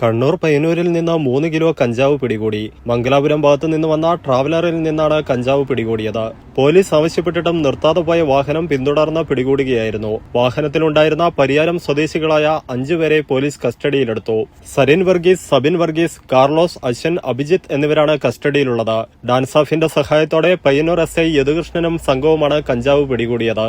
കണ്ണൂർ പയ്യന്നൂരിൽ നിന്ന് മൂന്ന് കിലോ കഞ്ചാവ് പിടികൂടി. മംഗലാപുരം ഭാഗത്തു നിന്ന് വന്ന ട്രാവലറിൽ നിന്നാണ് കഞ്ചാവ് പിടികൂടിയത്. പോലീസ് ആവശ്യപ്പെട്ടിട്ടും നിർത്താതെ പോയ വാഹനം പിന്തുടർന്ന് പിടികൂടുകയായിരുന്നു. വാഹനത്തിലുണ്ടായിരുന്ന പരിയാരം സ്വദേശികളായ അഞ്ചുപേരെ പോലീസ് കസ്റ്റഡിയിലെടുത്തു. സരിൻ വർഗീസ് സബിൻ വർഗീസ് കാർലോസ് അശ്വൻ അഭിജിത്ത് എന്നിവരാണ് കസ്റ്റഡിയിലുള്ളത്. ഡാൻസാഫിന്റെ സഹായത്തോടെ പയ്യന്നൂർ എസ് ഐ യദുകൃഷ്ണനും സംഘവുമാണ് കഞ്ചാവ് പിടികൂടിയത്.